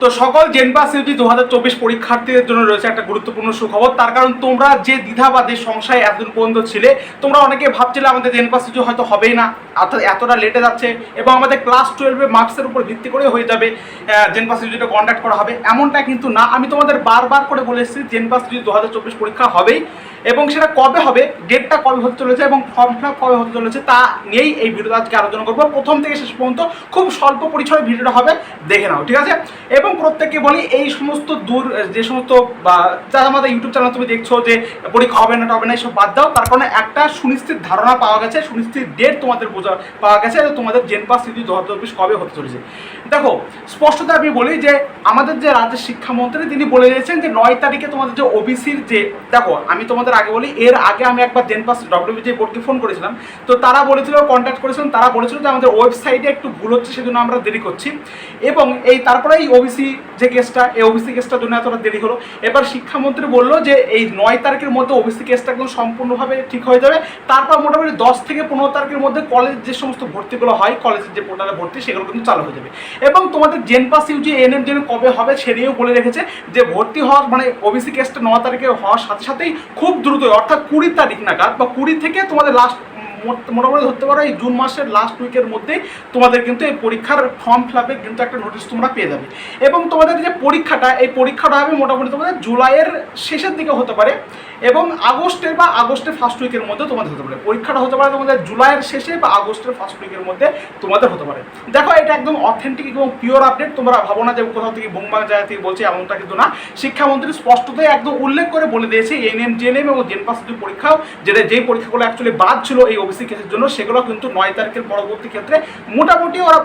তো সকল জেনপাস ইউজি দু হাজার চব্বিশ পরীক্ষার্থীদের জন্য রয়েছে একটা গুরুত্বপূর্ণ সুখবর, তার কারণ তোমরা যে দ্বিধা বা যে এতদিন পর্যন্ত ছিলে, তোমরা অনেকে ভাবছিলে আমাদের জেনপাস ইউজি হয়তো হবেই না, অর্থাৎ এতটা লেটে যাচ্ছে এবং আমাদের ক্লাস টুয়েলভে মার্কসের উপর ভিত্তি করে হয়ে যাবে জেনপাস ইউজিটা কন্ডাক্ট করা হবে। এমনটা কিন্তু না, আমি তোমাদের বারবার করে বলে এসেছি জেনপাস ইউজি দু হাজার চব্বিশ পরীক্ষা হবেই। এবং সেটা কবে হবে ডেটটা কবে হতে চলেছে এবং ফর্ম ফিল কবে হতে চলেছে, তা নিয়েই এই ভিডিওটা আজকে আলোচনা করব। প্রথম থেকে শেষ পর্যন্ত খুব স্বল্প পরিচয় ভিডিওটা হবে, দেখে নাও, ঠিক আছে? এবং প্রত্যেককে বলি, এই সমস্ত দূর, যে সমস্ত, বা যারা আমাদের ইউটিউব চ্যানেল তুমি দেখছ যে পরীক্ষা হবে না হবে না, এইসব বাদ দাও। তার কারণে একটা সুনিশ্চিত ধারণা পাওয়া গেছে, সুনিশ্চিত ডেট তোমাদের বোঝা, পাওয়া গেছে তোমাদের জেন পাস সিটি দু হাজার কবে হতে চলেছে। দেখো স্পষ্টত আমি বলি যে আমাদের যে রাজ্যের শিক্ষামন্ত্রী, তিনি বলে দিয়েছেন যে নয় তারিখে তোমাদের যে ওবিসির যে, দেখো, আমি তোমাদের আগে বলি, এর আগে আমি একবার দেন পাস ডব্লিউবিজে বোর্ডকে ফোন করেছিলাম। তো তারা বলেছিল কন্ট্যাক্ট করেছিলেন তারা বলেছিল যে আমাদের ওয়েবসাইটে একটু ভুল হচ্ছে, সেজন্য আমরা দেরি করছি। এবং এই তারপরে এই ওবিসি যে কেসটা এই ওবিসি কেসটার জন্য এতটা দেরি হলো। এবার শিক্ষামন্ত্রী বলল যে, এই নয় তারিখের মধ্যে ওবিসি কেসটা একদম সম্পূর্ণভাবে ঠিক হয়ে যাবে। তারপর মোটামুটি দশ থেকে পনেরো তারিখের মধ্যে কলেজ যে সমস্ত ভর্তিগুলো হয় কলেজের যে পোর্টালে ভর্তি, সেগুলো কিন্তু চালু হয়ে যাবে। এবং তোমাদের gen pass UG N M gen কবে হবে সে নিয়েও বলে রেখেছে যে, ভর্তি হওয়ার মানে ওবিসি কেসটা ন তারিখে হওয়ার সাথে সাথেই খুব দ্রুত অর্থাৎ কুড়ি তারিখ নাগাদ বা কুড়ি থেকে তোমাদের লাস্ট মোটামুটি ধরতে পারো, এই জুন মাসের লাস্ট উইকের মধ্যে তোমাদের কিন্তু এই পরীক্ষার ফর্ম ফিল আপে কিন্তু একটা নোটিশ তোমরা পেয়ে যাবে। এবং তোমাদের যে পরীক্ষাটা, এই পরীক্ষাটা হবে মোটামুটি তোমাদের জুলাইয়ের শেষের দিকে হতে পারে। এবং আগস্টের বা আগস্টের ফার্স্ট উইকের মধ্যে তোমাদের হতে পারে। পরীক্ষাটা হতে পারে তোমাদের জুলাইয়ের শেষে বা আগস্টের ফার্স্ট উইকের মধ্যে তোমাদের হতে পারে। দেখো, এটা একদম অথেন্টিক এবং পিওর আপডেট তোমরা ভাবো না যে কোথাও থেকে বোমবাং জায়গা থেকে বলছে, এমনটা কিন্তু না। শিক্ষামন্ত্রী স্পষ্টতই একদম উল্লেখ করে বলে দিয়েছে এনএম জেএনএম এবং জেনপাস যে পরীক্ষাও, যেটা যেই পরীক্ষাগুলো অ্যাকচুয়ালি বাদ ছিল এই ওবিসি কেসের জন্য, সেগুলো কিন্তু নয় তারিখের পরবর্তী ক্ষেত্রে। মোটামুটি ওরা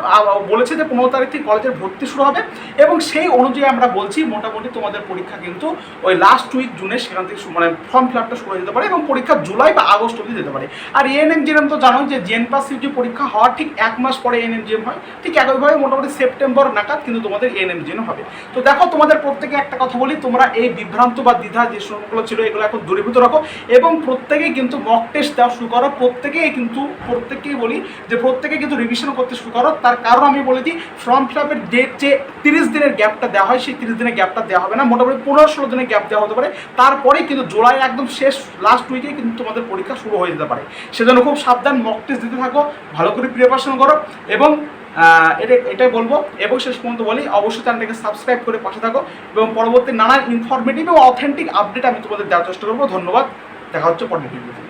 বলেছে যে পনেরো তারিখ থেকে কলেজের ভর্তি শুরু হবে এবং সেই অনুযায়ী আমরা বলছি, মোটামুটি তোমাদের পরীক্ষা কিন্তু ওই লাস্ট উইক জুনে সেখান থেকে মানে ফর্ম ফিল আপটা শুরু হয়ে যেতে পারে এবং পরীক্ষা জুলাই বা আগস্ট অবধি যেতে পারে। আর এএনএম জিএম তো জানো যে জেন পাস ইউজি পরীক্ষা হওয়ার ঠিক এক মাস পরে এএনএম জিএম হয়, ঠিক একইভাবে মোটামুটি সেপ্টেম্বর নাগাদ কিন্তু তোমাদের এএনএম জিএম হবে। তো দেখো তোমাদের প্রত্যেকে একটা কথা বলি, তোমরা এই বিভ্রান্ত বা দ্বিধা যে সময়গুলো ছিল, এগুলো এখন দূরীভূত রাখো এবং প্রত্যেকেই কিন্তু মক টেস্ট দেওয়া শুরু করো। প্রত্যেকেই কিন্তু, প্রত্যেককেই বলি যে প্রত্যেকে কিন্তু রিভিশন করতে শুরু করো। তার কারণ আমি বলে দিই ফর্ম ফিল আপের ডেট যে তিরিশ দিনের গ্যাপটা দেওয়া হয়, সেই তিরিশ দিনের গ্যাপটা দেওয়া হবে না। মোটামুটি পনেরো ষোলো দিনের গ্যাপ দেওয়া হতে পারে। তারপরে কিন্তু জুলাই একদম শেষ লাস্ট উইকে কিন্তু তোমাদের পরীক্ষা শুরু হয়ে যেতে পারে। সেজন্য খুব সাবধান মক টেস্ট দিতে থাকো, ভালো করে প্রিপারেশন করো এবং এটা, এটাই বলব। এবং শেষ পর্যন্ত বলি, অবশ্যই চ্যানেলটাকে সাবস্ক্রাইব করে পাশে থাকো এবং পরবর্তী নানান ইনফরমেটিভ এবং অথেন্টিক আপডেট আমি তোমাদের দেওয়ার চেষ্টা করব। ধন্যবাদ। দেখা হচ্ছে পরের ভিডিওতে